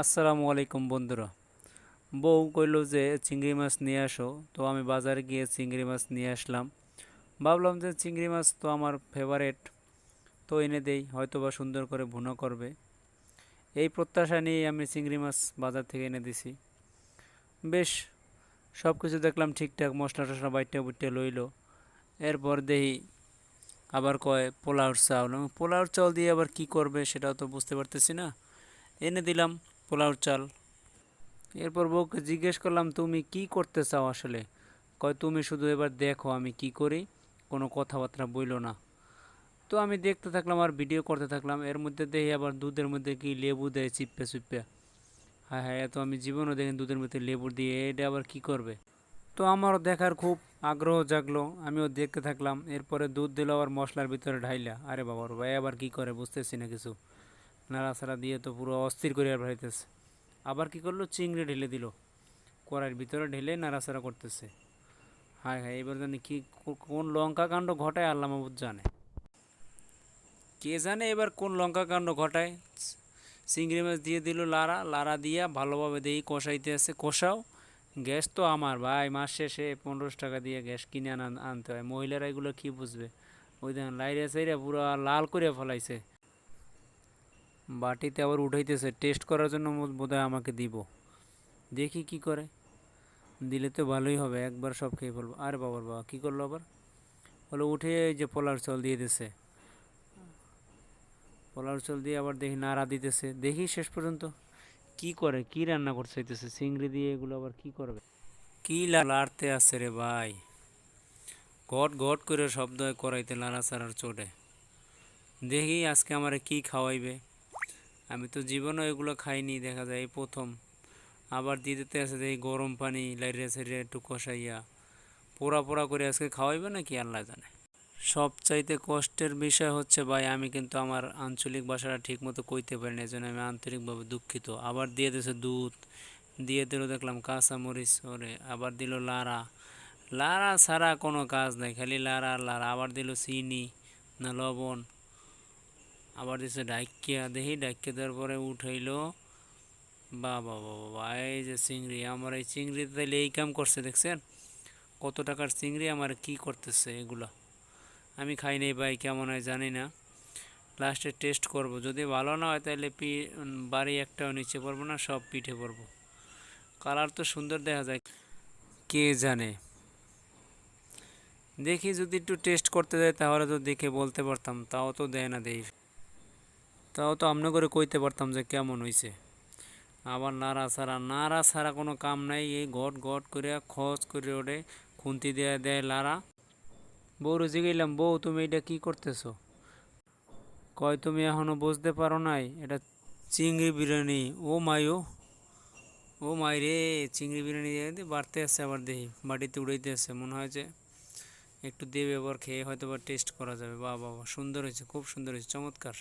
আসসালামু আলাইকুম বন্ধুরা। বউ কইলো যে চিংড়ি মাছ নিয়ে আসো, তো আমি বাজারে গিয়ে চিংড়ি মাছ নিয়ে আসলাম। ভাবলাম যে চিংড়ি মাছ তো আমার ফেভারেট তো এনে দেই হয়তো বা সুন্দর করে ভুনো করবে। এই প্রত্যাশা নিয়ে আমি চিংড়ি মাছ বাজার থেকে এনে দিছি। বেশ সব কিছু দেখলাম ঠিকঠাক, মশলা টশলা বাইটে বুটে লইলো। এরপর দেখি আবার কয় পোলাওর চাউল পোলাওর চাউল দিয়ে আবার কি করবে সেটাও তো বুঝতে পারতেছি না। এনে দিলাম পোলাওর চাল। এরপর বউকে জিজ্ঞেস করলাম, তুমি কি করতে চাও আসলে? কয়, তুমি শুধু এবার দেখো আমি কি করি, কোনো কথাবার্তা বইলো না। তো আমি দেখতে থাকলাম আর ভিডিও করতে থাকলাম। এর মধ্যে দেখি আবার দুধের মধ্যে কি লেবু দেয় চিপ্পে চিপ্পে হ্যাঁ হ্যাঁ এত আমি জীবনও দেখি দুধের মধ্যে লেবু দিয়ে, এটা আবার কি করবে? তো আমারও দেখার খুব আগ্রহ জাগলো, আমিও দেখতে থাকলাম। এরপরে দুধ দিল আবার মশলার ভিতরে ঢাইলা। আরে বাবার ভাই আবার কি করে বুঝতেছি না কিছু। নাড়াচাড়া দিয়ে তো পুরো অস্থির করে আর ভাইতেছে আবার কি করল? চিংড়ি ঢেলে দিল। কড়াইয়ের ভিতরে ঢেলে নাড়াচাড়া করতেছে। হায় হায়, এবার জানি কি কোন লঙ্কা কাণ্ড ঘটায় আল্লাহ মাহবুদ জানে। কে জানে এবার কোন লঙ্কা কাণ্ড ঘটায়? চিংড়ি মাছ দিয়ে দিল লারা লারা দিয়া ভালোভাবে দিয়ে কষাইতে আছে, কষাও। গ্যাস তো আমার ভাই, মাস শেষে পনেরোশো টাকা দিয়ে গ্যাস কিনে আনা, আনতে হয়। মহিলারা এগুলো কী বুঝবে? ওই দেখেন লাইরে সাইরে পুরো লাল করে ফেলাইছে। বাটিতে আবার উঠাইতেছে। টেস্ট করার জন্য বোধহয় আমাকে দিব। দেখি কি করে। দিলে তো ভালোই হবে, একবার সব খেয়ে ফেলব। আরে বাবার বাবা, কী করল আবার? বলে, উঠে যে পোলার চাল দিয়ে দিছে। পোলার চাল দিয়ে আবার দেখি নাড়া দিতেছে। দেখি শেষ পর্যন্ত। কি করে, কি রান্না করতে চাইতেছে চিংড়ি দিয়ে এগুলো আবার কি করবে? কি লাড়তে আছে রে ভাই? ঘট ঘট করে শব্দ করাইতে লাড়াচাড়ার চোটে। দেখি আজকে আমারে কি খাওয়াইবে। আমি তো জীবনে এগুলো খাইনি, দেখা যায় প্রথম। আবার দিতে আছে যে গরম পানি লাইরে সাইরে একটু কষাইয়া, পোড়া পোড়া করে আজকে খাওয়াইবে নাকি আল্লাহ জানে। সবচাইতে কষ্টের বিষয় হচ্ছে ভাই, আমি কিন্তু আমার আঞ্চলিক ভাষাটা ঠিক মতো কইতে পারি না, এই জন্য আমি আন্তরিকভাবে দুঃখিত। আবার দিয়ে দিয়েছে দুধ, দিয়ে দিল দেখলাম কাঁচা মরিচ ওরে, আবার দিল লারা লারা ছাড়া কোনো কাজ নাই, খালি লারা লারা আবার দিল চিনি না লবণ। আবার দিছে ডাইকিয়া, দেখি ডাইকিয়া দেওয়ার পরে উঠাইলো। বা বা বা এই যে চিংড়ি, আমার এই চিংড়ি তাইলে এই কাম করছে, দেখছেন? কত টাকার চিংড়ি, আমার কি করতেছে এগুলো? আমি খাই নাই ভাই, কেমন হয় জানি না। লাস্টে টেস্ট করব, যদি ভালো না হয় তাহলে পি বাড়ি একটাও নিচে পড়ব না, সব পিঠে পড়ব। কালার তো সুন্দর দেখা যায়। কে জানে? দেখি যদি একটু টেস্ট করতে যায়, তাহলে তো দেখে বলতে পারতাম, তাও তো দেয় না দেই। তাও তো আমনে করে কইতে পারতাম যে কেমন হয়েছে আবার নাড়া ছাড়া নাড়া ছাড়া কোনো কাম নাই এই ঘট ঘট করে খচ করে ওঠে খুন্তি দেয়া দেয় লাড়া। বউরে গেলাম বউ তুমি এটা কি করতেছো? কয় তুমি এখনও বুঝতে পারো নাই এটা চিংড়ি বিরিয়ানি। ও মাই ও। মাই রে চিংড়ি বিরিয়ানি বাড়তে আসছে আবার দেখি বাড়িতে উড়াইতে আসছে মনে হয় যে একটু দেবে আবার খেয়ে হয়তো বা টেস্ট করা যাবে। বা বাহ, সুন্দর হয়েছে খুব সুন্দর হয়েছে চমৎকার।